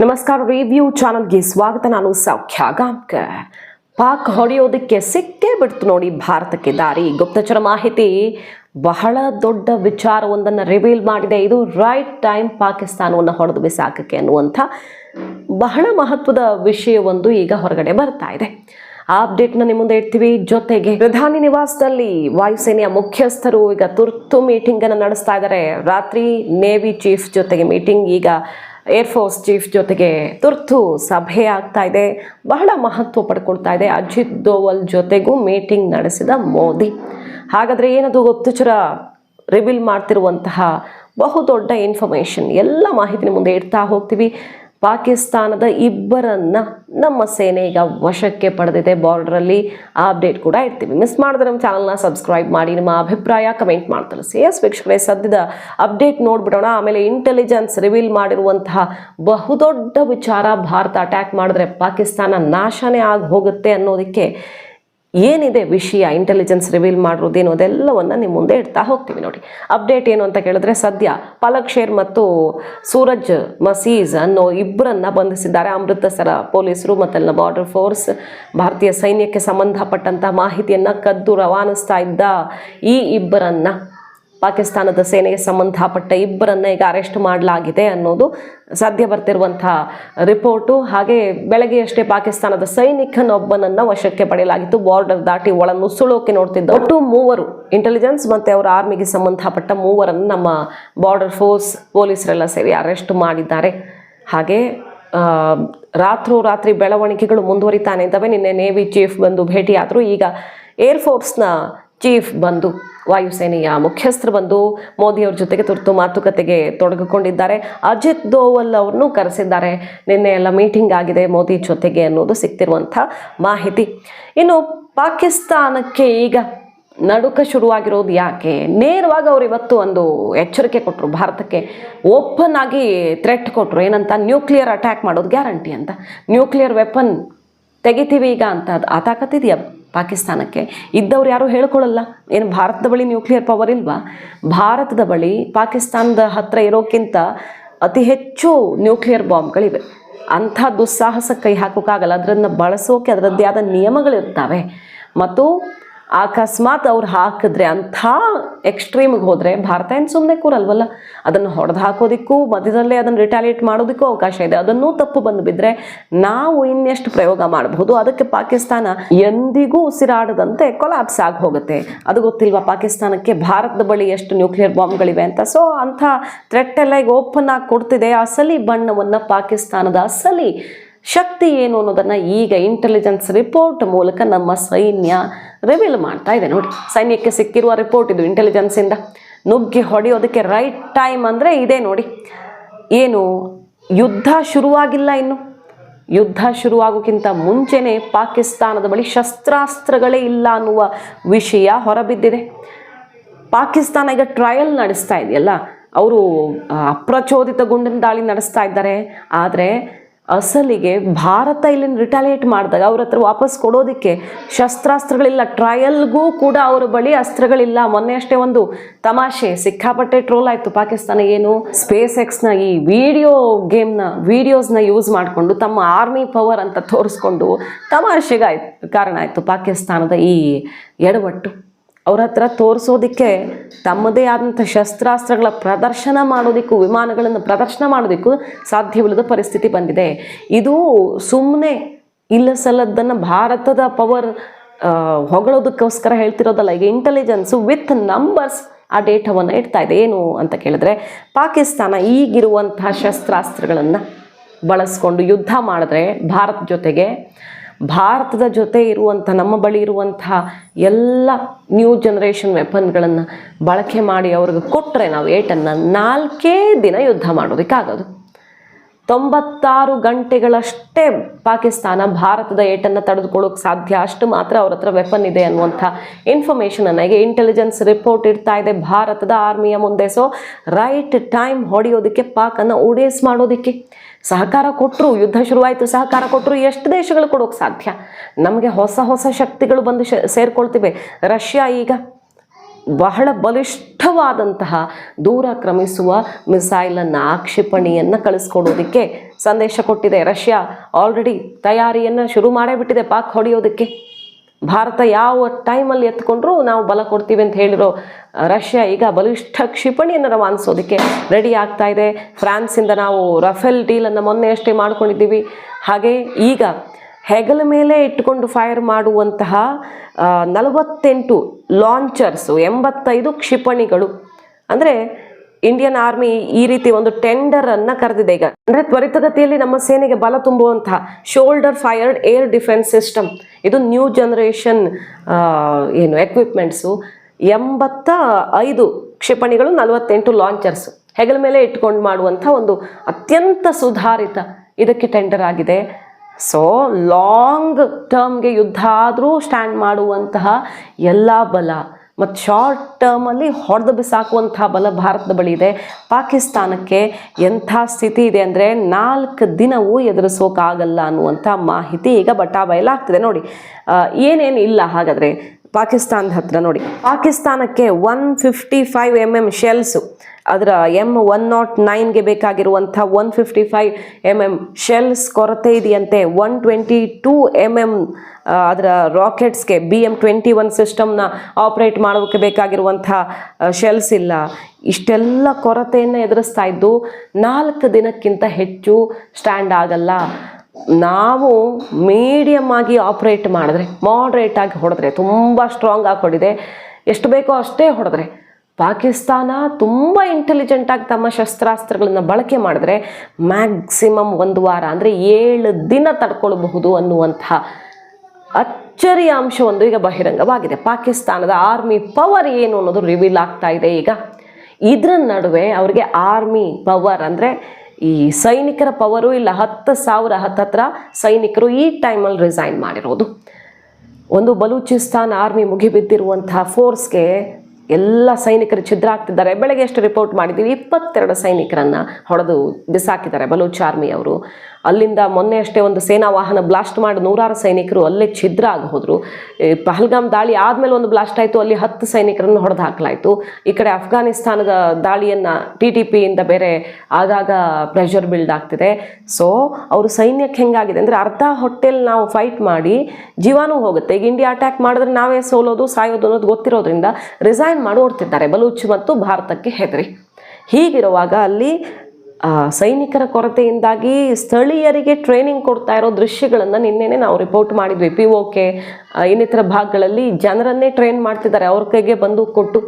ನಮಸ್ಕಾರ ರಿವ್ಯೂ ಚಾನಲ್ಗೆ ಸ್ವಾಗತ. ನಾನು ಸೌಖ್ಯ ಗಾಂಕರ್ ಪಾಕ್ ಹೊಡೆಯೋದಕ್ಕೆ ಸಿಕ್ಕೇ ಬಿಡ್ತು ನೋಡಿ ಭಾರತಕ್ಕೆ ದಾರಿ. ಗುಪ್ತಚರ ಮಾಹಿತಿ, ಬಹಳ ದೊಡ್ಡ ವಿಚಾರವೊಂದನ್ನು ರಿವೀಲ್ ಮಾಡಿದೆ. ಇದು ರೈಟ್ ಟೈಮ್ ಪಾಕಿಸ್ತಾನವನ್ನು ಹೊಡೆದು ಬಿಸಾಕಕ್ಕೆ ಅನ್ನುವಂಥ ಬಹಳ ಮಹತ್ವದ ವಿಷಯವೊಂದು ಈಗ ಹೊರಗಡೆ ಬರ್ತಾ ಇದೆ. ಆ ಅಪ್ಡೇಟ್ನ ನಿಮ್ಮ ಮುಂದೆ ಇಡ್ತೀವಿ. ಜೊತೆಗೆ ಪ್ರಧಾನಿ ನಿವಾಸದಲ್ಲಿ ವಾಯುಸೇನೆಯ ಮುಖ್ಯಸ್ಥರು ಈಗ ತುರ್ತು ಮೀಟಿಂಗ್ ಅನ್ನು ನಡೆಸ್ತಾ ಇದ್ದಾರೆ ರಾತ್ರಿ ನೇವಿ ಚೀಫ್ ಜೊತೆಗೆ ಮೀಟಿಂಗ್ ಈಗ ಏರ್ಫೋರ್ಸ್ ಚೀಫ್ ಜೊತೆಗೆ ತುರ್ತು ಸಭೆ ಆಗ್ತಾ ಇದೆ. ಬಹಳ ಮಹತ್ವ ಪಡ್ಕೊಳ್ತಾ ಇದೆ. ಅಜಿತ್ ದೋವಲ್ ಜೊತೆಗೂ ಮೀಟಿಂಗ್ ನಡೆಸಿದ ಮೋದಿ. ಹಾಗಾದ್ರೆ ಏನದು ಗುಪ್ತಚರ ರಿವೀಲ್ ಮಾಡ್ತಿರುವಂತಹ ಬಹುದೊಡ್ಡ ಇನ್ಫಾರ್ಮೇಷನ್ ಎಲ್ಲ ಮಾಹಿತಿ ಮುಂದೆ ಇಡ್ತಾ ಹೋಗ್ತೀವಿ. ಪಾಕಿಸ್ತಾನದ ಇಬ್ಬರನ್ನ ನಮ್ಮ ಸೇನೆ ಈಗ ವಶಕ್ಕೆ ಪಡೆದಿದೆ. ಬಾರ್ಡ್ರಲ್ಲಿ ಆ ಅಪ್ಡೇಟ್ ಕೂಡ ಇರ್ತೀವಿ ಮಿಸ್ ಮಾಡಿದ್ರೆ ನಮ್ಮ ಚಾನಲ್ನ ಸಬ್ಸ್ಕ್ರೈಬ್ ಮಾಡಿ, ನಿಮ್ಮ ಅಭಿಪ್ರಾಯ ಕಮೆಂಟ್ ಮಾಡಿ ಸಿ. ಎಸ್ ವೀಕ್ಷಕರೇ, ಸದ್ಯದ ಅಪ್ಡೇಟ್ ನೋಡ್ಬಿಡೋಣ. ಆಮೇಲೆ ಇಂಟೆಲಿಜೆನ್ಸ್ ರಿವೀಲ್ ಮಾಡಿರುವಂತಹ ಬಹುದೊಡ್ಡ ವಿಚಾರ ಭಾರತ ಅಟ್ಯಾಕ್ ಮಾಡಿದ್ರೆ ಪಾಕಿಸ್ತಾನ ನಾಶನೇ ಆಗಿ ಹೋಗುತ್ತೆ ಅನ್ನೋದಕ್ಕೆ ಏನಿದೆ ವಿಷಯ ಇಂಟೆಲಿಜೆನ್ಸ್ ರಿವೀಲ್ ಮಾಡಿರೋದೇನು ಅದೆಲ್ಲವನ್ನು ನಿಮ್ಮ ಮುಂದೆ ಇಡ್ತಾ ಹೋಗ್ತೀವಿ ನೋಡಿ. ಅಪ್ಡೇಟ್ ಏನು ಅಂತ ಕೇಳಿದ್ರೆ ಸದ್ಯ ಪಲಕ್ ಶೇರ್ ಮತ್ತು ಸೂರಜ್, ಮಸೀಜ್ ಅನ್ನೋ ಇಬ್ಬರನ್ನ ಬಂಧಿಸಿದ್ದಾರೆ. ಅಮೃತಸರ ಪೊಲೀಸರು ಮತ್ತು ಅಲ್ಲಿನ ಬಾರ್ಡರ್ ಫೋರ್ಸ್ ಭಾರತೀಯ ಸೈನ್ಯಕ್ಕೆ ಸಂಬಂಧಪಟ್ಟಂಥ ಮಾಹಿತಿಯನ್ನು ಕದ್ದು ರವಾನಿಸ್ತಾ ಇದ್ದ ಈ ಇಬ್ಬರನ್ನ ಪಾಕಿಸ್ತಾನದ ಸೇನೆಗೆ ಸಂಬಂಧಪಟ್ಟ ಇಬ್ಬರನ್ನ ಈಗ ಅರೆಸ್ಟ್ ಮಾಡಲಾಗಿದೆ ಅನ್ನೋದು ಸದ್ಯ ಬರ್ತಿರುವಂತಹ ರಿಪೋರ್ಟು. ಹಾಗೆ ಬೆಳಗ್ಗೆಯಷ್ಟೇ ಪಾಕಿಸ್ತಾನದ ಸೈನಿಕನೊಬ್ಬನನ್ನ ವಶಕ್ಕೆ ಪಡೆಯಲಾಗಿತ್ತು. ಬಾರ್ಡರ್ ದಾಟಿ ಒಳ ನುಸುಳೋಕೆ ನೋಡ್ತಿದ್ದ ಒಟ್ಟು ಮೂವರು ಇಂಟೆಲಿಜೆನ್ಸ್ ಮತ್ತೆ ಅವರ ಆರ್ಮಿಗೆ ಸಂಬಂಧಪಟ್ಟ ಮೂವರನ್ನು ನಮ್ಮ ಬಾರ್ಡರ್ ಫೋರ್ಸ್ ಪೊಲೀಸರೆಲ್ಲ ಸೇರಿ ಅರೆಸ್ಟ್ ಮಾಡಿದ್ದಾರೆ. ಹಾಗೆ ರಾತ್ರೋ ರಾತ್ರೋರಾತ್ರಿ ಬೆಳವಣಿಗೆಗಳು ಮುಂದುವರಿತಾನೆ ಇದ್ದಾವೆ. ನಿನ್ನೆ ನೇವಿ ಚೀಫ್ ಬಂದು ಭೇಟಿಯಾದರು. ಈಗ ಏರ್ಫೋರ್ಸ್ನ ಚೀಫ್ ಬಂದು, ವಾಯುಸೇನೆಯ ಮುಖ್ಯಸ್ಥರು ಬಂದು ಮೋದಿಯವ್ರ ಜೊತೆಗೆ ತುರ್ತು ಮಾತುಕತೆಗೆ ತೊಡಗಿಕೊಂಡಿದ್ದಾರೆ. ಅಜಿತ್ ದೋವಲ್ ಅವ್ರನ್ನೂ ಕರೆಸಿದ್ದಾರೆ. ನಿನ್ನೆ ಎಲ್ಲ ಮೀಟಿಂಗ್ ಆಗಿದೆ ಮೋದಿ ಜೊತೆಗೆ ಅನ್ನೋದು ಸಿಗ್ತಿರುವಂಥ ಮಾಹಿತಿ. ಇನ್ನು ಪಾಕಿಸ್ತಾನಕ್ಕೆ ಈಗ ನಡುಕ ಶುರುವಾಗಿರೋದು ಯಾಕೆ? ನೇರವಾಗಿ ಅವರು ಇವತ್ತು ಒಂದು ಎಚ್ಚರಿಕೆ ಕೊಟ್ಟರು ಭಾರತಕ್ಕೆ ಓಪನ್ ಆಗಿ ಥ್ರೆಟ್ ಕೊಟ್ಟರು ಏನಂತ ನ್ಯೂಕ್ಲಿಯರ್ ಅಟ್ಯಾಕ್ ಮಾಡೋದು ಗ್ಯಾರಂಟಿ ಅಂತ. ನ್ಯೂಕ್ಲಿಯರ್ ವೆಪನ್ ತೆಗಿತೀವಿ ಈಗ ಅಂತ ಅದು ಆ ಪಾಕಿಸ್ತಾನಕ್ಕೆ? ಇದ್ದವ್ರು ಯಾರೂ ಹೇಳ್ಕೊಳ್ಳಲ್ಲ ಏನು ಭಾರತದ ಬಳಿ ನ್ಯೂಕ್ಲಿಯರ್ ಪವರ್ ಇಲ್ವಾ? ಭಾರತದ ಬಳಿ ಪಾಕಿಸ್ತಾನದ ಹತ್ರ ಇರೋಕ್ಕಿಂತ ಅತಿ ಹೆಚ್ಚು ನ್ಯೂಕ್ಲಿಯರ್ ಬಾಂಬ್ಗಳಿವೆ ಅಂಥ ದುಸ್ಸಾಹಸ ಕೈ ಹಾಕೋಕ್ಕಾಗಲ್ಲ. ಅದರನ್ನು ಬಳಸೋಕೆ ಅದರದ್ದೇ ಆದ ನಿಯಮಗಳಿರ್ತಾವೆ. ಮತ್ತು ಅಕಸ್ಮಾತ್ ಅವ್ರು ಹಾಕಿದ್ರೆ ಅಂಥ ಎಕ್ಸ್ಟ್ರೀಮ್ಗೆ ಹೋದರೆ ಭಾರತ ಏನು ಸುಮ್ಮನೆ ಕೂರಲ್ವಲ್ಲ? ಅದನ್ನು ಹೊಡೆದು ಹಾಕೋದಕ್ಕೂ, ಮಧ್ಯದಲ್ಲೇ ಅದನ್ನು ರಿಟಾಲಿಯೇಟ್ ಮಾಡೋದಕ್ಕೂ ಅವಕಾಶ ಇದೆ. ಅದನ್ನೂ ತಪ್ಪು ಬಂದು ಬಿದ್ದರೆ ನಾವು ಇನ್ನೆಷ್ಟು ಪ್ರಯೋಗ ಮಾಡಬಹುದು ಅದಕ್ಕೆ ಪಾಕಿಸ್ತಾನ ಎಂದಿಗೂ ಉಸಿರಾಡದಂತೆ ಕೊಲಾಪ್ಸ್ ಆಗಿ ಹೋಗುತ್ತೆ. ಅದು ಗೊತ್ತಿಲ್ವಾ ಪಾಕಿಸ್ತಾನಕ್ಕೆ? ಭಾರತದ ಬಳಿ ಎಷ್ಟು ನ್ಯೂಕ್ಲಿಯರ್ ಬಾಂಬ್ಗಳಿವೆ ಅಂತ. ಸೊ ಅಂಥ ಥ್ರೆಟ್ ಎಲ್ಲ ಈಗ ಓಪನ್ ಆಗಿ ಕೊಡ್ತಿದೆ. ಅಸಲಿ ಬಣ್ಣವನ್ನು ಪಾಕಿಸ್ತಾನದ ಅಸಲಿ ಶಕ್ತಿ ಏನು ಅನ್ನೋದನ್ನು ಈಗ ಇಂಟೆಲಿಜೆನ್ಸ್ ರಿಪೋರ್ಟ್ ಮೂಲಕ ನಮ್ಮ ಸೈನ್ಯ ರಿವೀಲ್ ಮಾಡ್ತಾ ಇದೆ ನೋಡಿ. ಸೈನ್ಯಕ್ಕೆ ಸಿಕ್ಕಿರುವ ರಿಪೋರ್ಟ್ ಇದು ಇಂಟೆಲಿಜೆನ್ಸಿಂದ ನುಗ್ಗಿ ಹೊಡೆಯೋದಕ್ಕೆ ರೈಟ್ ಟೈಮ್ ಅಂದರೆ ಇದೆ ನೋಡಿ. ಏನು? ಯುದ್ಧ ಶುರುವಾಗಿಲ್ಲ ಇನ್ನು. ಯುದ್ಧ ಶುರುವಾಗೋಕ್ಕಿಂತ ಮುಂಚೆನೇ ಪಾಕಿಸ್ತಾನದ ಬಳಿ ಶಸ್ತ್ರಾಸ್ತ್ರಗಳೇ ಇಲ್ಲ ಅನ್ನುವ ವಿಷಯ ಹೊರಬಿದ್ದಿದೆ. ಪಾಕಿಸ್ತಾನ ಈಗ ಟ್ರಯಲ್ ನಡೆಸ್ತಾ ಇದೆಯಲ್ಲ. ಅವರು ಅಪ್ರಚೋದಿತ ಗುಂಡಿನ ದಾಳಿ ನಡೆಸ್ತಾ ಇದ್ದಾರೆ. ಆದರೆ ಅಸಲಿಗೆ ಭಾರತ ಇಲ್ಲಿ ರಿಟಾಲಿಯೇಟ್ ಮಾಡಿದಾಗ ಅವ್ರ ಹತ್ರ ವಾಪಸ್ ಕೊಡೋದಕ್ಕೆ ಶಸ್ತ್ರಾಸ್ತ್ರಗಳಿಲ್ಲ ಟ್ರಯಲ್ಗೂ ಕೂಡ ಅವರ ಬಳಿ ಅಸ್ತ್ರಗಳಿಲ್ಲ. ಮೊನ್ನೆ ಅಷ್ಟೇ ಒಂದು ತಮಾಷೆ, ಸಿಕ್ಕಾಪಟ್ಟೆ ಟ್ರೋಲ್ ಆಯಿತು. ಪಾಕಿಸ್ತಾನ ಏನು ಸ್ಪೇಸ್ ಎಕ್ಸ್ನ ಈ ವಿಡಿಯೋ ಗೇಮ್ನ ವಿಡಿಯೋಸ್ನ ಯೂಸ್ ಮಾಡಿಕೊಂಡು ತಮ್ಮ ಆರ್ಮಿ ಪವರ್ ಅಂತ ತೋರಿಸ್ಕೊಂಡು ತಮಾಷೆಗಾಯ್ತು ಕಾರಣ ಆಯಿತು ಪಾಕಿಸ್ತಾನದ ಈ ಎಡವಟ್ಟು. ಅವ್ರ ಹತ್ರ ತೋರಿಸೋದಕ್ಕೆ ತಮ್ಮದೇ ಆದಂಥ ಶಸ್ತ್ರಾಸ್ತ್ರಗಳ ಪ್ರದರ್ಶನ ಮಾಡೋದಕ್ಕೂ, ವಿಮಾನಗಳನ್ನು ಪ್ರದರ್ಶನ ಮಾಡೋದಕ್ಕೂ ಸಾಧ್ಯವಿಲ್ಲದ ಪರಿಸ್ಥಿತಿ ಬಂದಿದೆ. ಇದು ಸುಮ್ಮನೆ ಇಲ್ಲ ಸಲ್ಲದ್ದನ್ನು ಭಾರತದ ಪವರ್ ಹೊಗಳೋದಕ್ಕೋಸ್ಕರ ಹೇಳ್ತಿರೋದಲ್ಲ, ಈಗ ಇಂಟೆಲಿಜೆನ್ಸು ವಿತ್ ನಂಬರ್ಸ್ ಆ ಡೇಟಾವನ್ನು ಇಡ್ತಾ ಇದೆ. ಏನು ಅಂತ ಕೇಳಿದ್ರೆ, ಪಾಕಿಸ್ತಾನ ಈಗಿರುವಂತಹ ಶಸ್ತ್ರಾಸ್ತ್ರಗಳನ್ನು ಬಳಸ್ಕೊಂಡು ಯುದ್ಧ ಮಾಡಿದ್ರೆ ಭಾರತ ಜೊತೆಗೆ ಭಾರತದ ಜೊತೆ ಇರುವಂಥ, ನಮ್ಮ ಬಳಿ ಇರುವಂತಹ ಎಲ್ಲ ನ್ಯೂ ಜನ್ರೇಷನ್ ವೆಪನ್ಗಳನ್ನು ಬಳಕೆ ಮಾಡಿ ಅವ್ರಿಗೆ ಕೊಟ್ಟರೆ ನಾವು ಏಟನ್ನು ನಾಲ್ಕೇ ದಿನ ಯುದ್ಧ ಮಾಡೋದಕ್ಕಾಗೋದು. ತೊಂಬತ್ತಾರು ಗಂಟೆಗಳಷ್ಟೇ ಪಾಕಿಸ್ತಾನ ಭಾರತದ ಏಟನ್ನು ತಡೆದುಕೊಳ್ಳೋಕೆ ಸಾಧ್ಯ. ಅಷ್ಟು ಮಾತ್ರ ಅವ್ರ ಹತ್ರ ವೆಪನ್ ಇದೆ ಅನ್ನುವಂಥ ಇನ್ಫಾರ್ಮೇಷನ್ ಈಗ ಇಂಟೆಲಿಜೆನ್ಸ್ ರಿಪೋರ್ಟ್ ಇರ್ತಾ ಇದೆ ಭಾರತದ ಆರ್ಮಿಯ ಮುಂದೆ. ಸೊ ರೈಟ್ ಟೈಮ್ ಹೊಡೆಯೋದಕ್ಕೆ ಪಾಕನ್ನು ಉಡೇಸ್ ಮಾಡೋದಕ್ಕೆ ಸಹಕಾರ ಕೊಟ್ಟರು ಯುದ್ಧ ಶುರುವಾಯಿತು, ಸಹಕಾರ ಕೊಟ್ಟರು ಎಷ್ಟು ದೇಶಗಳು ಕೊಡೋಕೆ ಸಾಧ್ಯ? ನಮಗೆ ಹೊಸ ಹೊಸ ಶಕ್ತಿಗಳು ಬಂದು ಸೇರ್ಕೊಳ್ತಿವೆ. ರಷ್ಯಾ ಈಗ ಬಹಳ ಬಲಿಷ್ಠವಾದಂತಹ ದೂರ ಕ್ರಮಿಸುವ ಮಿಸೈಲನ್ನು ಕ್ಷಿಪಣಿಯನ್ನು ಕಳಿಸ್ಕೊಡೋದಕ್ಕೆ ಸಂದೇಶ ಕೊಟ್ಟಿದೆ. ರಷ್ಯಾ ಆಲ್ರೆಡಿ ತಯಾರಿಯನ್ನು ಶುರು ಮಾಡೇ ಬಿಟ್ಟಿದೆ ಪಾಕ್ ಹೊಡೆಯೋದಕ್ಕೆ. ಭಾರತ ಯಾವ ಟೈಮಲ್ಲಿ ಎತ್ಕೊಂಡ್ರೂ ನಾವು ಬಲ ಕೊಡ್ತೀವಿ ಅಂತ ಹೇಳಿರೋ ರಷ್ಯಾ ಈಗ ಬಲಿಷ್ಠ ಕ್ಷಿಪಣಿಯನ್ನು ರವಾನಿಸೋದಕ್ಕೆ ರೆಡಿ ಆಗ್ತಾ ಇದೆ. ಫ್ರಾನ್ಸಿಂದ ನಾವು ರಫೇಲ್ ಡೀಲನ್ನು ಮೊನ್ನೆ ಅಷ್ಟೇ ಮಾಡ್ಕೊಂಡಿದ್ದೀವಿ. ಹಾಗೆ ಈಗ ಹೆಗಲ ಮೇಲೆ ಇಟ್ಟುಕೊಂಡು ಫೈರ್ ಮಾಡುವಂತಹ ನಲವತ್ತೆಂಟು ಲಾಂಚರ್ಸು ಎಂಬತ್ತೈದು ಕ್ಷಿಪಣಿಗಳು. ಅಂದರೆ ಇಂಡಿಯನ್ ಆರ್ಮಿ ಈ ರೀತಿ ಒಂದು ಟೆಂಡರ್ ಅನ್ನ ಕರೆದಿದೆ ಈಗ. ಅಂದ್ರೆ ತ್ವರಿತಗತಿಯಲ್ಲಿ ನಮ್ಮ ಸೇನೆಗೆ ಬಲ ತುಂಬುವಂತಹ shoulder fired air defence system ಇದು ನ್ಯೂ ಜನರೇಷನ್ ಏನು ಎಕ್ವಿಪ್ಮೆಂಟ್ಸು ಎಂಬತ್ತ ಐದು ಕ್ಷಿಪಣಿಗಳು, ನಲವತ್ತೆಂಟು ಲಾಂಚರ್ಸ್ ಹೆಗಲ ಮೇಲೆ ಇಟ್ಕೊಂಡು ಮಾಡುವಂಥ ಒಂದು ಅತ್ಯಂತ ಸುಧಾರಿತ ಇದಕ್ಕೆ ಟೆಂಡರ್ ಆಗಿದೆ. ಸೊ ಲಾಂಗ್ ಟರ್ಮ್ಗೆ ಯುದ್ಧ ಆದರೂ ಸ್ಟ್ಯಾಂಡ್ ಮಾಡುವಂತಹ ಎಲ್ಲ ಬಲ, ಮತ್ತು ಶಾರ್ಟ್ ಟರ್ಮಲ್ಲಿ ಹೊಡೆದು ಬಿಸಾಕುವಂಥ ಬಲ ಭಾರತದ ಬಳಿ ಇದೆ. ಪಾಕಿಸ್ತಾನಕ್ಕೆ ಎಂಥ ಸ್ಥಿತಿ ಇದೆ ಅಂದರೆ ನಾಲ್ಕು ದಿನವೂ ಎದುರಿಸೋಕ್ಕಾಗಲ್ಲ ಅನ್ನುವಂಥ ಮಾಹಿತಿ ಈಗ ಬಟಾ ಬಯಲಾಗ್ತಿದೆ ನೋಡಿ ಏನೇನು ಇಲ್ಲ ಹಾಗಾದರೆ ಪಾಕಿಸ್ತಾನದ ಹತ್ರ ನೋಡಿ. ಪಾಕಿಸ್ತಾನಕ್ಕೆ one fifty five M M shells ಅದರ ಎಂ ಒನ್ ನಾಟ್ ನೈನ್ಗೆ ಬೇಕಾಗಿರುವಂಥ one fifty five M M shells ಕೊರತೆ ಇದೆಯಂತೆ. One twenty two M M ಅದರ ರಾಕೆಟ್ಸ್ಗೆ ಬಿ ಎಂ ಟ್ವೆಂಟಿ ಒನ್ ಸಿಸ್ಟಮ್ನ ಆಪ್ರೇಟ್ ಮಾಡೋಕ್ಕೆ ಬೇಕಾಗಿರುವಂಥ ಶೆಲ್ಸ್ ಇಲ್ಲ. ಇಷ್ಟೆಲ್ಲ ಕೊರತೆಯನ್ನು ಎದುರಿಸ್ತಾ ಇದ್ದು ನಾಲ್ಕು ದಿನಕ್ಕಿಂತ ಹೆಚ್ಚು ಸ್ಟ್ಯಾಂಡ್ ಆಗಲ್ಲ. ನಾವು ಮೀಡಿಯಮ್ ಆಗಿ ಆಪ್ರೇಟ್ ಮಾಡಿದ್ರೆ ಮಾಡ್ರೇಟಾಗಿ ಹೊಡೆದ್ರೆ, ತುಂಬ ಸ್ಟ್ರಾಂಗ್ ಆಗಿ ಹೊಡಿದೆ ಎಷ್ಟು ಬೇಕೋ ಅಷ್ಟೇ ಹೊಡೆದ್ರೆ. ಪಾಕಿಸ್ತಾನ ತುಂಬ ಇಂಟೆಲಿಜೆಂಟಾಗಿ ತಮ್ಮ ಶಸ್ತ್ರಾಸ್ತ್ರಗಳನ್ನು ಬಳಕೆ ಮಾಡಿದ್ರೆ ಮ್ಯಾಕ್ಸಿಮಮ್ ಒಂದು ವಾರ, ಅಂದರೆ ಏಳು ದಿನ ತಡ್ಕೊಳ್ಬಹುದು ಅನ್ನುವಂಥ ಅಚ್ಚರಿಯ ಅಂಶವೊಂದು ಈಗ ಬಹಿರಂಗವಾಗಿದೆ. ಪಾಕಿಸ್ತಾನದ ಆರ್ಮಿ ಪವರ್ ಏನು ಅನ್ನೋದು ರಿವೀಲ್ ಆಗ್ತಾ ಇದೆ ಈಗ. ಇದರ ನಡುವೆ ಅವರಿಗೆ ಆರ್ಮಿ ಪವರ್ ಅಂದರೆ ಈ ಸೈನಿಕರ ಪವರು ಇಲ್ಲ, ಹತ್ತು ಸಾವಿರ ಹತ್ತತ್ರ ಸೈನಿಕರು ಈ ಟೈಮಲ್ಲಿ ರಿಸೈನ್ ಮಾಡಿರೋದು. ಒಂದು ಬಲೂಚಿಸ್ತಾನ್ ಆರ್ಮಿ ಮುಗಿಬಿದ್ದಿರುವಂತಹ ಫೋರ್ಸ್ಗೆ ಎಲ್ಲ ಸೈನಿಕರು ಛಿದ್ರ ಆಗ್ತಿದ್ದಾರೆ. ಬೆಳಗ್ಗೆ ಎಷ್ಟು ರಿಪೋರ್ಟ್ ಮಾಡಿದ್ದೀವಿ. ಇಪ್ಪತ್ತೆರಡು ಸೈನಿಕರನ್ನು ಹೊಡೆದು ಬಿಸಾಕಿದ್ದಾರೆ. ಬಲೂಚ್ ಆರ್ಮಿ ಅವರು. ಅಲ್ಲಿಂದ ಮೊನ್ನೆ ಅಷ್ಟೇ ಒಂದು ಸೇನಾ ವಾಹನ ಬ್ಲಾಸ್ಟ್ ಮಾಡಿ ನೂರಾರು ಸೈನಿಕರು ಅಲ್ಲೇ ಛಿದ್ರ ಆಗಿ ಹೋದರು ಪಹಲ್ಗಾಮ್ ದಾಳಿ ಆದಮೇಲೆ ಒಂದು ಬ್ಲಾಸ್ಟ್ ಆಯಿತು, ಅಲ್ಲಿ ಹತ್ತು ಸೈನಿಕರನ್ನು ಹೊಡೆದು ಹಾಕಲಾಯಿತು ಈ ಕಡೆ ಅಫ್ಘಾನಿಸ್ತಾನದ ದಾಳಿಯನ್ನು ಟಿ ಟಿ ಪಿಯಿಂದ ಬೇರೆ ಆಗಾಗ ಪ್ರೆಷರ್ ಬಿಲ್ಡ್ ಆಗ್ತಿದೆ. ಸೊ ಅವರು ಸೈನ್ಯಕ್ಕೆ ಹೆಂಗಾಗಿದೆ ಅಂದರೆ ಅರ್ಧ ಹೊಟ್ಟೆಲಿ ನಾವು ಫೈಟ್ ಮಾಡಿ ಜೀವಾನೂ ಹೋಗುತ್ತೆ. ಈಗ ಇಂಡಿಯಾ ಅಟ್ಯಾಕ್ ಮಾಡಿದ್ರೆ ನಾವೇ ಸೋಲೋದು, ಸಾಯೋದು ಅನ್ನೋದು ಗೊತ್ತಿರೋದ್ರಿಂದ ರಿಸೈನ್ ಮಾಡಿ ಓಡ್ತಿದ್ದಾರೆ. ಬಲೂಚ್ ಮತ್ತು ಭಾರತಕ್ಕೆ ಹೆದರಿ. ಹೀಗಿರುವಾಗ ಅಲ್ಲಿ ಸೈನಿಕರ ಕೊರತೆಯಿಂದಾಗಿ ಸ್ಥಳೀಯರಿಗೆ ಟ್ರೈನಿಂಗ್ ಕೊಡ್ತಾ ಇರೋ ದೃಶ್ಯಗಳನ್ನು ನಿನ್ನೆನೆ ನಾವು ರಿಪೋರ್ಟ್ ಮಾಡಿದ್ವಿ. ಪಿ ಓಕೆ ಇನ್ನಿತರ ಭಾಗಗಳಲ್ಲಿ ಜನರನ್ನೇ ಟ್ರೈನ್ ಮಾಡ್ತಿದ್ದಾರೆ. ಅವ್ರ ಕೈಗೆ ಬಂದು ಕೊಟ್ಟು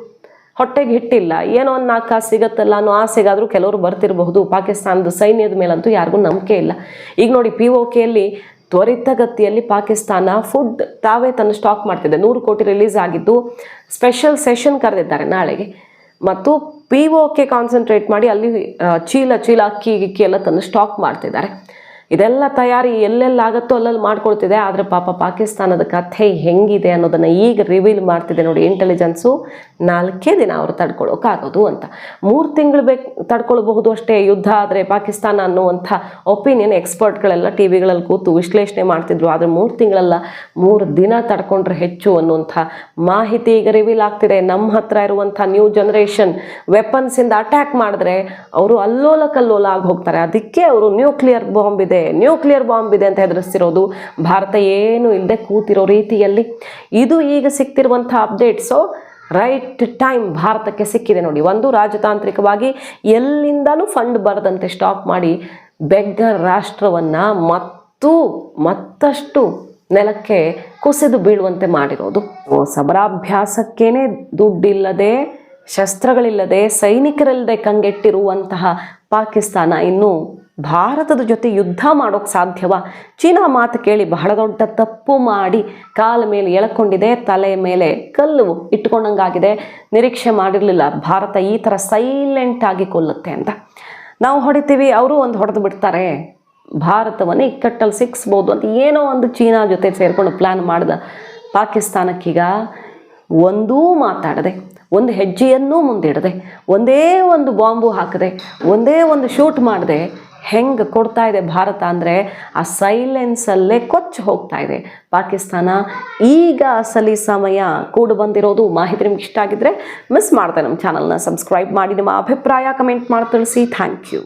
ಹೊಟ್ಟೆಗೆ ಹಿಟ್ಟಿಲ್ಲ. ಏನೋ ಒಂದು ನಾಲ್ಕು ಕಾಸು ಸಿಗತ್ತಲ್ಲ ಅನ್ನೋ ಆಸೆಗಾದರೂ ಕೆಲವರು ಬರ್ತಿರಬಹುದು. ಪಾಕಿಸ್ತಾನದ ಸೈನ್ಯದ ಮೇಲಂತೂ ಯಾರಿಗೂ ನಂಬಿಕೆ ಇಲ್ಲ. ಈಗ ನೋಡಿ ಪಿ ಓ ಕೆಯಲ್ಲಿ ತ್ವರಿತಗತಿಯಲ್ಲಿ ಪಾಕಿಸ್ತಾನ ಫುಡ್ ತಾವೇ ತನ್ನ ಸ್ಟಾಕ್ ಮಾಡ್ತಿದೆ. ನೂರು ಕೋಟಿ ರಿಲೀಸ್ ಆಗಿದ್ದು ಸ್ಪೆಷಲ್ ಸೆಷನ್ ಕರೆದಿದ್ದಾರೆ ನಾಳೆಗೆ. ಮತ್ತು ಪಿ ಓಕೆ ಕಾನ್ಸಂಟ್ರೇಟ್ ಮಾಡಿ ಅಲ್ಲಿ ಚೀಲ ಚೀಲ ಅಕ್ಕಿ ಗಿಕ್ಕಿ ಎಲ್ಲ ತಂದು ಸ್ಟಾಕ್ ಮಾಡ್ತಿದ್ದಾರೆ. ಇದೆಲ್ಲ ತಯಾರಿ ಎಲ್ಲೆಲ್ಲಾಗತ್ತೋ ಅಲ್ಲಲ್ಲಿ ಮಾಡ್ಕೊಳ್ತಿದೆ, ಆದರೆ ಪಾಪ ಪಾಕಿಸ್ತಾನದ ಕಥೆ ಹೆಂಗಿದೆ ಅನ್ನೋದನ್ನು ಈಗ ರಿವೀಲ್ ಮಾಡ್ತಿದೆ ನೋಡಿ ಇಂಟೆಲಿಜೆನ್ಸು ನಾಲ್ಕೇ ದಿನ ಅವರು ತಡ್ಕೊಳ್ಳೋಕ್ಕಾಗೋದು ಅಂತ. ಮೂರು ತಿಂಗಳು ಬೇಕು ತಡ್ಕೊಳ್ಬಹುದು ಅಷ್ಟೇ, ಯುದ್ಧ ಆದರೆ ಪಾಕಿಸ್ತಾನ ಅನ್ನುವಂಥ ಒಪಿನಿಯನ್ ಎಕ್ಸ್ಪರ್ಟ್ಗಳೆಲ್ಲ ಟಿ ವಿಗಳಲ್ಲಿ ಕೂತು ವಿಶ್ಲೇಷಣೆ ಮಾಡ್ತಿದ್ರು. ಆದರೆ ಮೂರು ತಿಂಗಳಲ್ಲ, ಮೂರು ದಿನ ತಡ್ಕೊಂಡ್ರೆ ಹೆಚ್ಚು ಅನ್ನುವಂಥ ಮಾಹಿತಿ ಈಗ ರಿವೀಲ್ ಆಗ್ತಿದೆ. ನಮ್ಮ ಹತ್ರ ಇರುವಂಥ ನ್ಯೂ ಜನರೇಷನ್ ವೆಪನ್ಸಿಂದ ಅಟ್ಯಾಕ್ ಮಾಡಿದ್ರೆ, ಅವರು ಅಲ್ಲೋಲ ಕಲ್ಲೋಲ ಆಗಿ ಹೋಗ್ತಾರೆ. ಅದಕ್ಕೆ ಅವರು ನ್ಯೂಕ್ಲಿಯರ್ ಬಾಂಬ್ ಇದೆ ನ್ಯೂಕ್ಲಿಯರ್ ಬಾಂಬ್ ಇದೆ ಅಂತ ಹೆದರಿಸ್ತಿರೋದು. ಭಾರತ ಏನು ಇಲ್ಲದೆ ಕೂತಿರೋ ರೀತಿಯಲ್ಲಿ. ಇದು ಈಗ ಸಿಗ್ತಿರುವಂಥ ಅಪ್ಡೇಟ್ಸು ರೈಟ್ ಟೈಮ್ ಭಾರತಕ್ಕೆ ಸಿಕ್ಕಿದೆ ನೋಡಿ. ಒಂದು, ರಾಜತಾಂತ್ರಿಕವಾಗಿ ಎಲ್ಲಿಂದಲೂ ಫಂಡ್ ಬರದಂತೆ ಸ್ಟಾಪ್ ಮಾಡಿ ಬೆಗ್ಗ ರಾಷ್ಟ್ರವನ್ನು ಮತ್ತು ಮತ್ತಷ್ಟು ನೆಲಕ್ಕೆ ಕುಸಿದು ಬೀಳುವಂತೆ ಮಾಡಿರೋದು. ಸಮರಾಭ್ಯಾಸಕ್ಕೇನೆ ದುಡ್ಡಿಲ್ಲದೆ, ಶಸ್ತ್ರಗಳಿಲ್ಲದೆ, ಸೈನಿಕರಿಲ್ಲದೆ ಕಂಗೆಟ್ಟಿರುವಂತಹ ಪಾಕಿಸ್ತಾನ ಇನ್ನು ಭಾರತದ ಜೊತೆ ಯುದ್ಧ ಮಾಡೋಕೆ ಸಾಧ್ಯವ? ಚೀನಾ ಮಾತು ಕೇಳಿ ಬಹಳ ದೊಡ್ಡ ತಪ್ಪು ಮಾಡಿ ಕಾಲ ಮೇಲೆ ಎಳ್ಕೊಂಡಿದೆ, ತಲೆ ಮೇಲೆ ಕಲ್ಲು ಇಟ್ಕೊಂಡಂಗಾಗಿದೆ. ನಿರೀಕ್ಷೆ ಮಾಡಿರಲಿಲ್ಲ, ಭಾರತ ಈ ಥರ ಸೈಲೆಂಟ್ ಆಗಿ ಕೊಲ್ಲುತ್ತೆ ಅಂತ. ನಾವು ಹೊಡಿತೀವಿ, ಅವರು ಒಂದು ಹೊಡೆದು ಬಿಡ್ತಾರೆ. ಭಾರತವನ್ನು ಇಕ್ಕಟ್ಟಲ್ಲಿ ಸಿಕ್ಸ್ಬೋದು ಅಂತ ಏನೋ ಒಂದು ಚೀನಾ ಜೊತೆ ಸೇರಿಕೊಂಡು ಪ್ಲ್ಯಾನ್ ಮಾಡಿದ. ಪಾಕಿಸ್ತಾನಕ್ಕೀಗ ಒಂದೂ ಮಾತಾಡದೆ, ಒಂದು ಹೆಜ್ಜೆಯನ್ನೂ ಮುಂದಿಡದೆ, ಒಂದೇ ಒಂದು ಬಾಂಬು ಹಾಕದೆ, ಒಂದೇ ಒಂದು ಶೂಟ್ ಮಾಡದೆ ಹೆಂಗೆ ಕೊಡ್ತಾ ಇದೆ ಭಾರತ ಅಂದರೆ ಆ ಸೈಲೆನ್ಸಲ್ಲೇ ಕೊಚ್ಚಿ ಹೋಗ್ತಾ ಇದೆ. ಪಾಕಿಸ್ತಾನ ಈಗ ಅಸಲಿ ಸಮಯ ಕೂಡು ಬಂದಿರೋದು. ಮಾಹಿತಿ ನಿಮ್ಗೆ ಇಷ್ಟ ಆಗಿದ್ರೆ ಮಿಸ್ ಮಾಡ್ದೆ ನಮ್ಮ ಚಾನಲ್ನ ಸಬ್ಸ್ಕ್ರೈಬ್ ಮಾಡಿ, ನಿಮ್ಮ ಅಭಿಪ್ರಾಯ ಕಮೆಂಟ್ ಮಾಡಿ ತಿಳಿಸಿ. Thank you